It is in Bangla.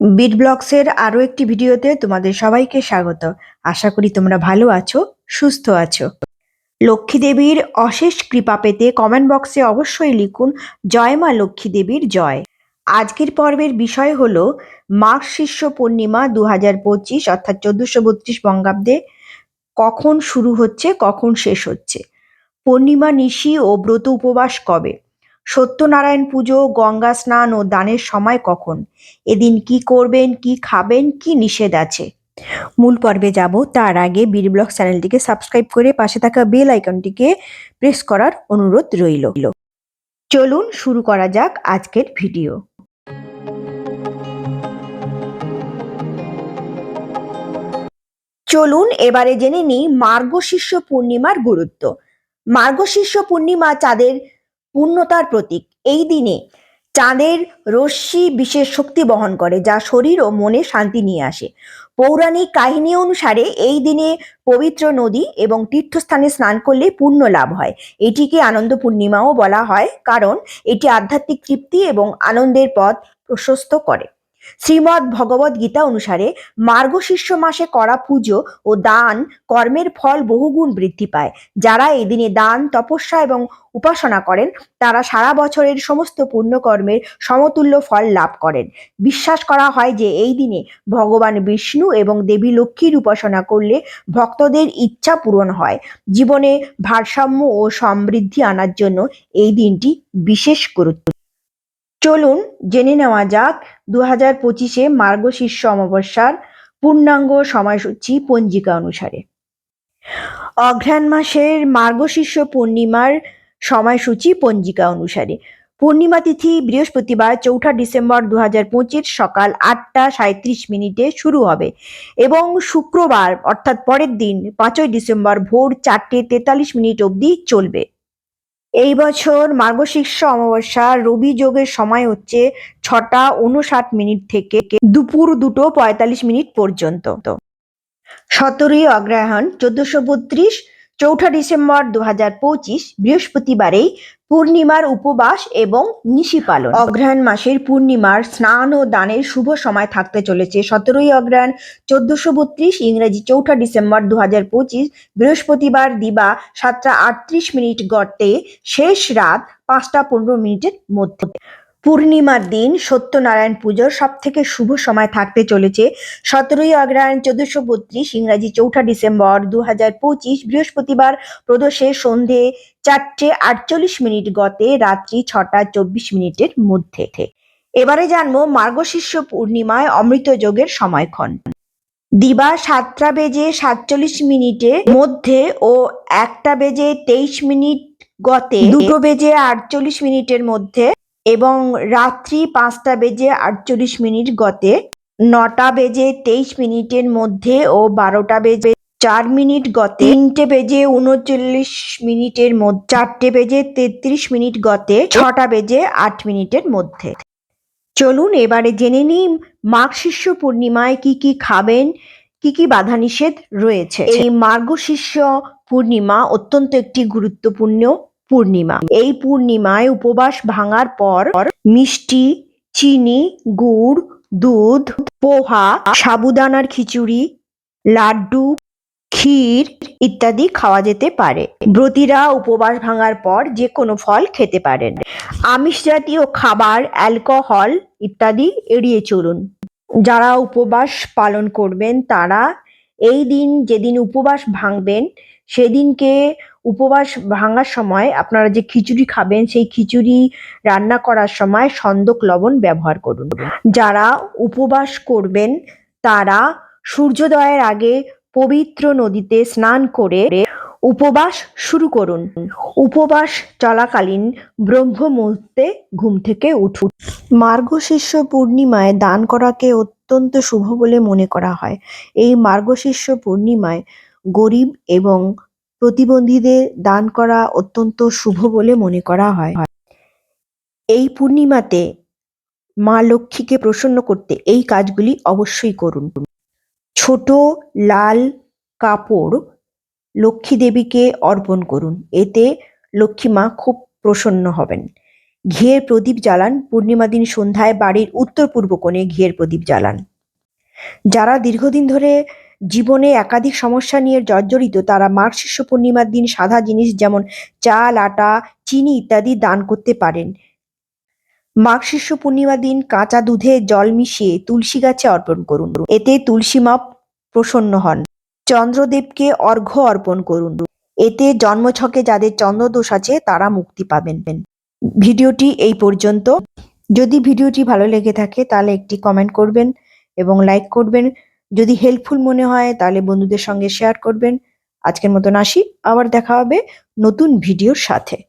বিট ব্লগসের আরও একটি ভিডিওতে তোমাদের সবাইকে স্বাগত। আশা করি তোমরা ভালো আছো, সুস্থ আছো। লক্ষ্মী দেবীর অশেষ কৃপা পেতে কমেন্ট বক্সে অবশ্যই লিখুন, জয় মা লক্ষ্মী দেবীর জয়। আজকের পর্বের বিষয় হলো, মাঘ শিষ্য পূর্ণিমা দু হাজার পঁচিশ অর্থাৎ চোদ্দশো বত্রিশ বঙ্গাব্দে কখন শুরু হচ্ছে, কখন শেষ হচ্ছে? পূর্ণিমা নিশি ও ব্রত উপবাস কবে? সত্যনারায়ণ পুজো, গঙ্গা স্নান ও দানের সময় কখন? এদিন কি করবেন, কি খাবেন, কি নিষেধ আছে? মূল পর্বে যাব, তার আগে বীর ব্লগ চ্যানেলটিকে সাবস্ক্রাইব করে পাশে থাকা বেল আইকনটিকে প্রেস করার অনুরোধ রইল। চলুন শুরু করা যাক আজকের ভিডিও। চলুন এবারে জেনে নিই মার্গশীর্ষ পূর্ণিমার গুরুত্ব। মার্গশীর্ষ পূর্ণিমা চাঁদের পূর্ণতার প্রতীক। এই দিনে চাঁদের রশ্মি বিশেষ শক্তি বহন করে, যা শরীর ও মনে শান্তি নিয়ে আসে। পৌরাণিক কাহিনী অনুসারে এই দিনে পবিত্র নদী এবং তীর্থস্থানে স্নান করলে পুণ্য লাভ হয়। এটিকে আনন্দ পূর্ণিমাও বলা হয়, কারণ এটি আধ্যাত্মিক তৃপ্তি এবং আনন্দের পথ প্রশস্ত করে। শ্রীমদ্ ভগবদ গীতা অনুসারে মার্গশীর্ষ মাসে করা পুজো ও দান কর্মের ফল বহুগুণ বৃদ্ধি পায়। যারা এই দিনে দান, তপস্যা এবং উপাসনা করেন, তারা সারা বছরের সমস্ত পুণ্যকর্মের সমতুল্য ফল লাভ করেন। বিশ্বাস করা হয় যে এই দিনে ভগবান বিষ্ণু এবং দেবী লক্ষ্মীর উপাসনা করলে ভক্তদের ইচ্ছা পূরণ হয়। জীবনে ভারসাম্য ও সমৃদ্ধি আনার জন্য এই দিনটি বিশেষ গুরুত্ব চলুন জেনে নেওয়া যাক দু হাজার পঁচিশে মার্গশীর্ষ অমাবস্যার পূর্ণাঙ্গ সময়সূচি পঞ্জিকা অনুসারে। অঘ্রাণ মাসের মার্গশীর্ষ পূর্ণিমার সময়সূচি পঞ্জিকা অনুসারে। পূর্ণিমা তিথি বৃহস্পতিবার চৌঠা ডিসেম্বর দু হাজার পঁচিশ সকাল আটটা সাঁত্রিশ মিনিটে শুরু হবে এবং শুক্রবার অর্থাৎ পরের দিন পাঁচই ডিসেম্বর ভোর চারটে তেতাল্লিশ মিনিট অবধি চলবে। এই বছর মার্গশীর্ষ অমাবস্যা রবি যোগের সময় হচ্ছে ছটা উনষাট মিনিট থেকে দুপুর দুটো পঁয়তাল্লিশ মিনিট পর্যন্ত। সতেরোই অগ্রহায়ণ চোদ্দশো বত্রিশ চৌঠা ডিসেম্বর দু হাজার পঁচিশ বৃহস্পতিবারেই পূর্ণিমার উপবাস এবং নিশি পালন। অগ্রহায়ণ মাসের পূর্ণিমার স্নান ও দানের শুভ সময় থাকতে চলেছে। সতেরোই অগ্রহায়ণ চোদ্দশো বত্রিশ ইংরেজি চৌঠা ডিসেম্বর দু হাজার পঁচিশ বৃহস্পতিবার দিবা সাতটা আটত্রিশ মিনিট গর্তে শেষ রাত পাঁচটা পনেরো মিনিটের মধ্যে। পূর্ণিমার দিন সত্যনারায়ণ পুজোর সব থেকে শুভ সময় থাকতে চলেছে। সতেরোই অগ্রহায়ণ চোদ্দশো বত্রিশ ইংরাজি চৌঠা ডিসেম্বর দু হাজার পঁচিশ বৃহস্পতিবার প্রদোষে সন্ধে চারটে আটচল্লিশ মিনিট গতে রাত্রি ছটা চব্বিশ মিনিটের মধ্যে এবারে জানব মার্গশীর্ষ পূর্ণিমায় অমৃত যোগের সময়ক্ষণ। দিবা সাতটা বেজে সাতচল্লিশ মিনিটের মধ্যে ও একটা বেজে তেইশ মিনিট গতে দুটো বেজে আটচল্লিশ মিনিটের মধ্যে এবং রাত্রি পাঁচটা বেজে আটচল্লিশ মিনিট গতে নটা বেজে তেইশ মিনিটের মধ্যে ও বারোটা বেজে চার মিনিট গতে তিনটে বেজে উনচল্লিশ মিনিটের মধ্যে চারটে বেজে তেত্রিশ মিনিট গতে ছটা বেজে আট মিনিটের মধ্যে। চলুন এবারে জেনে নিই মাঘ শিষ্য পূর্ণিমায় কি কি খাবেন, কি কি বাধা নিষেধ রয়েছে। এই মার্গশীর্ষ পূর্ণিমা অত্যন্ত একটি গুরুত্বপূর্ণ পূর্ণিমা। এই পূর্ণিমায় উপবাস ভাঙার পর মিষ্টি, চিনি, গুড়, দুধ, পোহা, সাবুদানার খিচুড়ি, লাড্ডু, ক্ষীর ইত্যাদি খাওয়া যেতে পারে। ব্রতীরা উপবাস ভাঙার পর যে কোনো ফল খেতে পারেন। আমিষ জাতীয় খাবার, অ্যালকোহল ইত্যাদি এড়িয়ে চলুন। যারা উপবাস পালন করবেন তারা এই দিন যেদিন উপবাস ভাঙবেন, সেদিনকে উপবাস ভাঙার সময় আপনারা যে খিচুড়ি খাবেন, সেই খিচুড়ি রান্না করার সময় সন্দক লবণ ব্যবহার করুন। যারা উপবাস করবেন, তারা সূর্যোদয়ের আগে পবিত্র নদীতে স্নান করে উপবাস শুরু করুন। উপবাস চলাকালীন ব্রহ্ম মুহূর্তে ঘুম থেকে উঠুন। মার্গশীর্ষ পূর্ণিমায় দান করাকে অত্যন্ত শুভ বলে মনে করা হয়। এই মার্গশীর্ষ পূর্ণিমায় গরিব এবং প্রতিবন্ধীদের দান করা অত্যন্ত শুভ বলে মনে করা হয়। এই পূর্ণিমাতে মা লক্ষ্মীকে প্রসন্ন করতে এই কাজগুলি অবশ্যই করুন। ছোট লাল কাপড় লক্ষ্মী দেবীকে অর্পণ করুন। এতে লক্ষ্মী মা খুব প্রসন্ন হবেন। ঘিয়ের প্রদীপ জ্বালান। পূর্ণিমা দিন সন্ধ্যায় বাড়ির উত্তর পূর্ব কোণে ঘিয়ের প্রদীপ জ্বালান। যারা দীর্ঘদিন ধরে জীবনে একাধিক সমস্যা নিয়ে জর্জরিত, তারা মাঘ শিষ্য পূর্ণিমার দিন সাদা জিনিস যেমন চাল, আটা, চিনি ইত্যাদি দান করতে পারেন। মাঘ শিষ্য পূর্ণিমার দিন কাঁচা দুধে জল মিশিয়ে তুলসী গাছে অর্পণ করুন। এতে তুলসী মা প্রসন্ন হন। চন্দ্রদেবকে অর্ঘ্য অর্পণ করুন। এতে জন্মছকে যাদের চন্দ্রদোষ আছে, তারা মুক্তি পাবেন। ভিডিওটি এই পর্যন্ত। যদি ভিডিওটি ভালো লেগে থাকে, তাহলে একটি কমেন্ট করবেন এবং লাইক করবেন। যদি হেল্পফুল মনে হয়, তাহলে বন্ধুদের সঙ্গে শেয়ার করবেন। আজকের মতন আসি, আবার দেখা হবে নতুন ভিডিওর সাথে।